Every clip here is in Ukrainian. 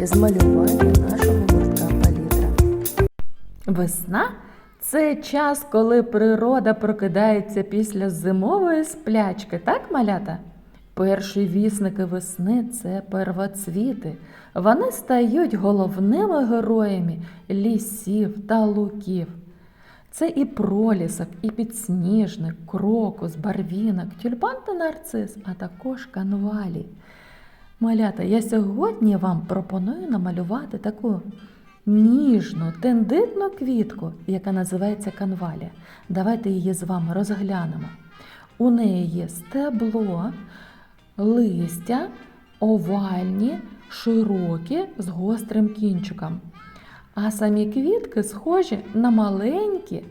для нашого гуртка палітра. Весна це час, коли природа прокидається після зимової сплячки, так, малята? Перші вісники весни це первоцвіти. Вони стають головними героями лісів та луків. Це і пролісок, і підсніжник, крокус, барвінок, тюльпан та нарцис, а також канвалі. Малята, я сьогодні вам пропоную намалювати таку ніжну, тендитну квітку, яка називається канвалія. Давайте її з вами розглянемо. У неї є стебло, листя, овальні, широкі з гострим кінчиком. А самі квітки схожі на маленькі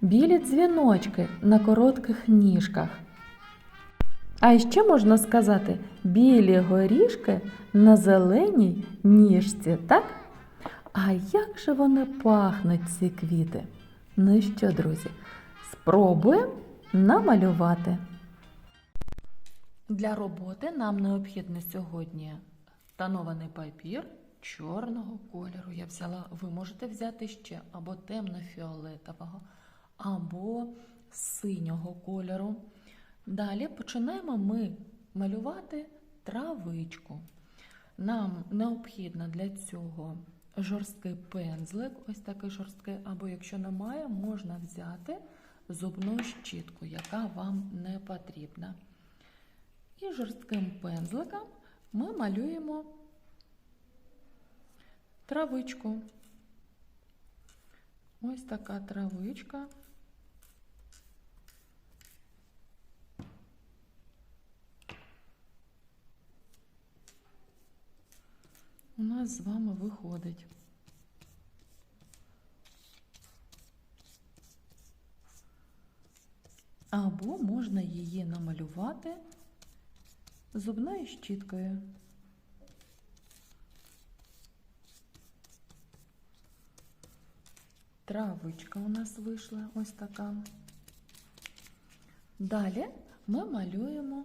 білі дзвіночки на коротких ніжках. А ще можна сказати білі горішки на зеленій ніжці, так? А як же вони пахнуть, ці квіти? Ну і що, друзі, спробуємо намалювати. Для роботи нам необхідно сьогодні тонований папір чорного кольору. Я взяла, ви можете взяти ще або темно-фіолетового, або синього кольору. Далі починаємо ми малювати травичку. Нам необхідно для цього жорсткий пензлик, ось такий жорсткий, або якщо немає, можна взяти зубну щітку, яка вам не потрібна. І жорстким пензликом ми малюємо травичку. Ось така травичка. Нас з вами виходить. Або можна її намалювати зубною щіткою. Травичка у нас вийшла ось така. Далі ми малюємо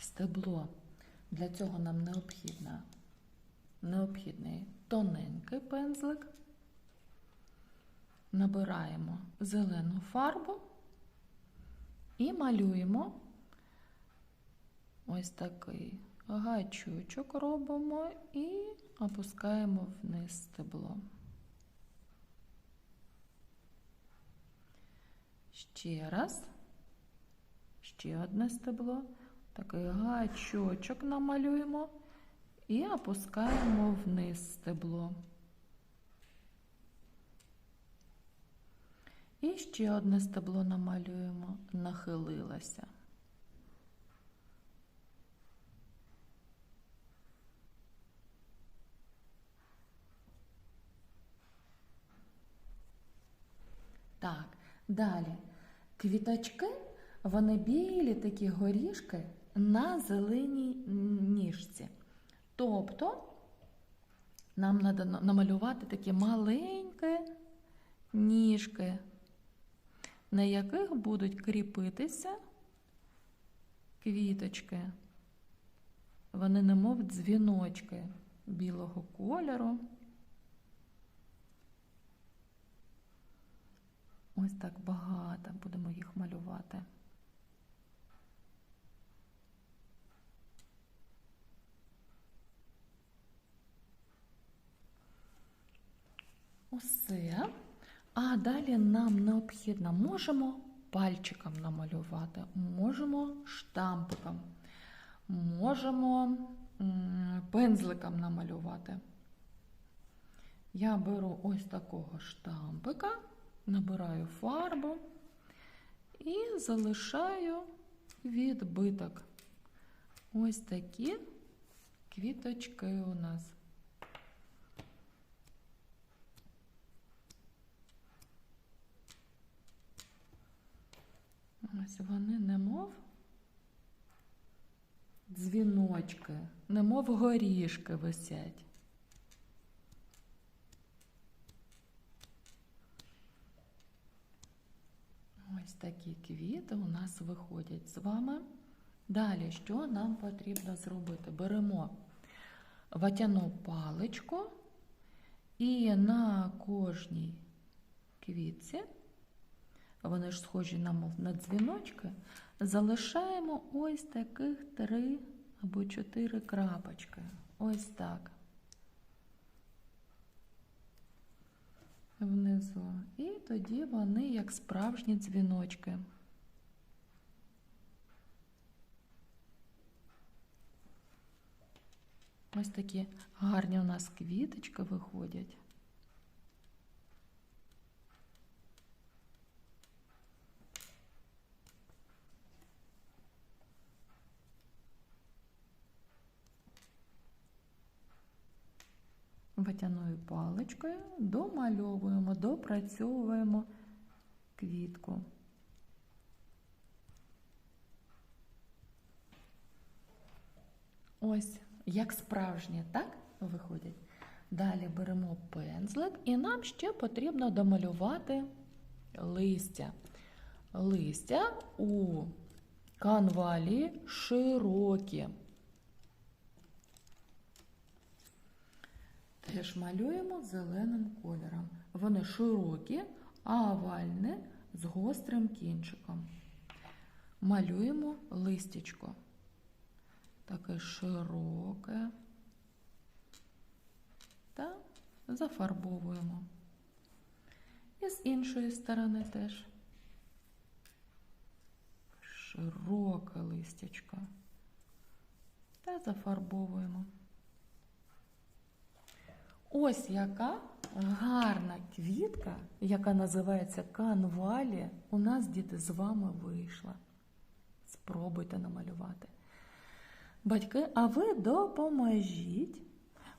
стебло. Для цього нам необхідно, необхідний тоненький пензлик. Набираємо зелену фарбу і малюємо ось такий гачочок робимо і опускаємо вниз стебло. Ще раз, ще одне стебло, такий гачочок намалюємо і опускаємо вниз стебло. І ще одне стебло намалюємо, нахилилося. Так, далі. Квіточки, вони білі такі горішки на зеленій ніжці. Тобто нам треба намалювати такі маленькі ніжки, на яких будуть кріпитися квіточки. Вони немов дзвіночки білого кольору. Ось так багато будемо їх малювати. Усе. А далі нам необхідно, можемо пальчиком намалювати, можемо штампиком, можемо пензликом намалювати. Я беру ось такого штампика набираю фарбу і залишаю відбиток. Ось такі квіточки у нас. Ось вони немов дзвіночки, немов горішки висять. Ось такі квіти у нас виходять з вами. Далі, що нам потрібно зробити? Беремо ватяну паличку І на кожній квітці, вони ж схожі на мов на дзвіночки, залишаємо ось таких три або чотири крапочки. Ось так. Внизу. І тоді вони як справжні дзвіночки. Ось такі гарні у нас квіточки виходять. Ватяною паличкою домальовуємо, допрацьовуємо квітку. Ось, як справжні, так виходять. Далі беремо пензлик, і нам ще потрібно домалювати листя. Листя у канвалі широкі. Теж малюємо зеленим кольором. Вони широкі, а овальні з гострим кінчиком. Малюємо листячко. Таке широке. Та зафарбовуємо. І з іншої сторони теж широке листячко. Та зафарбовуємо. Ось яка гарна квітка, яка називається канвалі, у нас діти з вами вийшла. Спробуйте намалювати. Батьки, а ви допоможіть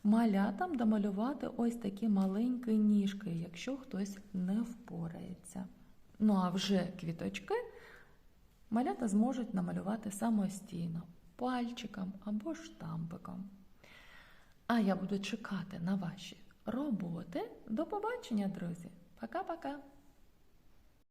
малятам домалювати ось такі маленькі ніжки, якщо хтось не впорається. Ну а вже квіточки малята зможуть намалювати самостійно, пальчиком або штампиком. А я буду чекати на ваші роботи. До побачення, друзі. Пока-пока.